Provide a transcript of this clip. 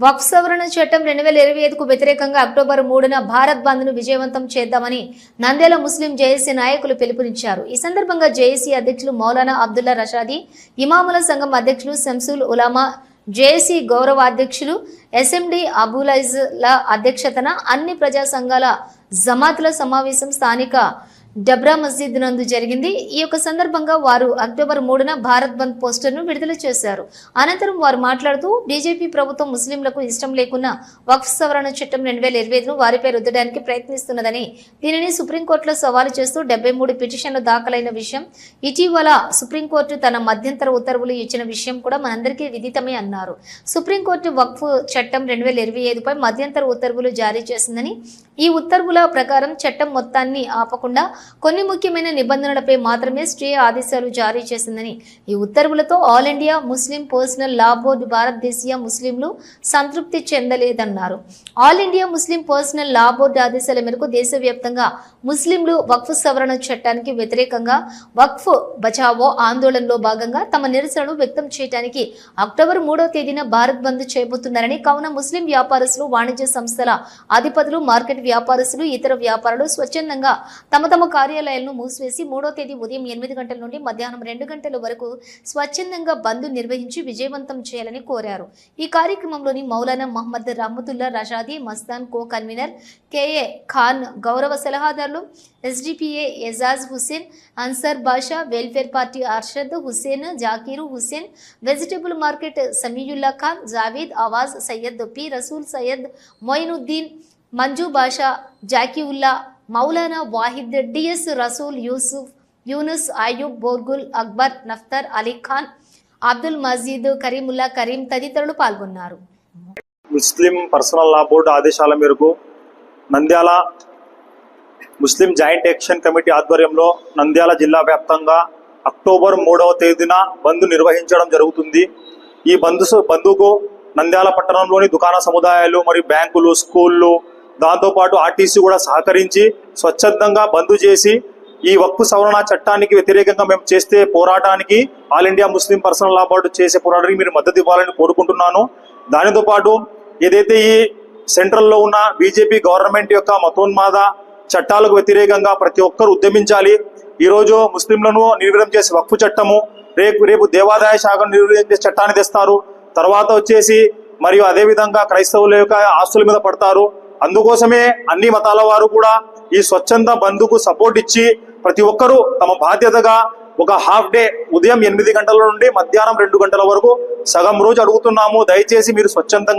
వక్ఫ్ సవరణ చట్టం రెండు వేల ఇరవై ఐదుకు వ్యతిరేకంగా అక్టోబర్ మూడున భారత్ బంద్ను విజయవంతం చేద్దామని నంద్యాల ముస్లిం జేఏసీ నాయకులు పిలుపునిచ్చారు. ఈ సందర్భంగా జేఏసీ అధ్యక్షులు మౌలానా అబ్దుల్లా రషాదీ ఇమాముల సంఘం అధ్యక్షులు శంసుల్ ఉలామా జేఏసీ గౌరవ అధ్యక్షులు ఎస్ఎండి అబులైజ్ల అధ్యక్షతన అన్ని ప్రజా సంఘాల జమాతుల సమావేశం స్థానిక డబ్రా మస్జిద్ నందు జరిగింది. ఈ యొక్క సందర్భంగా వారు అక్టోబర్ మూడున భారత్ బంద్ పోస్టర్ను విడుదల చేశారు. అనంతరం వారు మాట్లాడుతూ బీజేపీ ప్రభుత్వం ముస్లింలకు ఇష్టం లేకున్నా వక్ఫ్ సవరణ చట్టం రెండు వేల ఇరవై ఐదును వారిపై రుద్దడానికి ప్రయత్నిస్తున్నదని దీనిని సుప్రీంకోర్టులో సవాలు చేస్తూ డెబ్బై మూడు పిటిషన్లు దాఖలైన విషయం ఇటీవల సుప్రీంకోర్టు తన మధ్యంతర ఉత్తర్వులు ఇచ్చిన విషయం కూడా మనందరికీ విదితమే అన్నారు. సుప్రీంకోర్టు వక్ఫ్ చట్టం రెండు వేల ఇరవై ఐదుపై మధ్యంతర ఉత్తర్వులు జారీ చేసిందని ఈ ఉత్తర్వుల ప్రకారం చట్టం మొత్తాన్ని ఆపకుండా కొన్ని ముఖ్యమైన నిబంధనలపై మాత్రమే స్టే ఆదేశాలు జారీ చేసిందని ఈ ఉత్తర్వులతో All India Muslim Personal Law Board భారతదేశీయ ముస్లింలు సంతృప్తి చెందలేదన్నారు. All India Muslim Personal Law Board ఆదేశాల మేరకు దేశవ్యాప్తంగా ముస్లింలు వక్ఫ్ సవరణ చట్టానికి వ్యతిరేకంగా వక్ఫ్ బచావో ఆందోళనలో భాగంగా తమ నిరసనను వ్యక్తం చేయడానికి అక్టోబర్ మూడవ తేదీన భారత్ బంద్ చేయబోతున్నారని కావున ముస్లిం వ్యాపారస్తులు వాణిజ్య సంస్థల అధిపతులు మార్కెట్ వ్యాపారస్తులు ఇతర వ్యాపారులు స్వచ్ఛందంగా తమ తమ కార్యాలయాలను మూసివేసి మూడో తేదీ ఉదయం ఎనిమిది గంటల నుండి మధ్యాహ్నం రెండు గంటల వరకు స్వచ్ఛందంగా బంద్ నిర్వహించి విజయవంతం చేయాలని కోరారు. ఈ కార్యక్రమంలోని Maulana Mohammed Rahamatullah Razadi Mastan co convener K A Khan గౌరవ సలహాదారులు SDPA Ejaz Hussain Ansar Basha Welfare Party Arshad Hussain Zakir Hussain vegetable market Samiullah Khan Javed Awaz Syed P Rasool Syed Moinuddin Manju Basha Zakiullah Maulana Wahid D S Rasool Yusuf Younus Ayub Borgul Akbar Naftar Ali Khan Abdul Majeed Kareemullah Kareem తదితరులు పాల్గొన్నారు. Muslim personal లా board ఆదేశాల మేరకు Nandyal Muslim Joint Action Committee ఆధ్వర్యంలో నంద్యాల జిల్లా వ్యాప్తంగా October మూడవ తేదీన బంద్ నిర్వహించడం జరుగుతుంది. ఈ బంద్ బంద్కు నంద్యాల పట్టణంలోని దుకాణ సముదాయాలు మరియు బ్యాంకులు స్కూళ్ళు దాంతోపాటు ఆర్టీసీ కూడా సహకరించి స్వచ్ఛందంగా బంద్ చేసి ఈ వక్ఫ్ సవరణ చట్టానికి వ్యతిరేకంగా మేము చేస్తే పోరాటానికి All India Muslim Personal Law పాటు చేసే పోరాటానికి మీరు మద్దతు ఇవ్వాలని కోరుకుంటున్నాను. దానితో పాటు ఏదైతే ఈ సెంట్రల్లో ఉన్న బీజేపీ గవర్నమెంట్ యొక్క మతోన్మాద చట్టాలకు వ్యతిరేకంగా ప్రతి ఒక్కరు ఉద్యమించాలి. ఈరోజు ముస్లింలను నిర్వీర్యం చేసే వక్ఫ్ చట్టము రేపు రేపు దేవాదాయ శాఖను నిర్వీర్యం చేసే చట్టాన్ని తెస్తారు. తర్వాత వచ్చేసి మరియు అదేవిధంగా క్రైస్తవుల యొక్క ఆస్తుల మీద పడతారు. అందుకోసమే అన్ని మతాల వారు కూడా ఈ స్వచ్ఛంద బంధుకు సపోర్ట్ ఇచ్చి ప్రతి ఒక్కరూ తమ బాధ్యతగా ఒక హాఫ్ డే ఉదయం ఎనిమిది గంటల నుండి మధ్యాహ్నం రెండు గంటల వరకు సగం రోజు అడుగుతున్నాము. దయచేసి మీరు స్వచ్ఛందంగా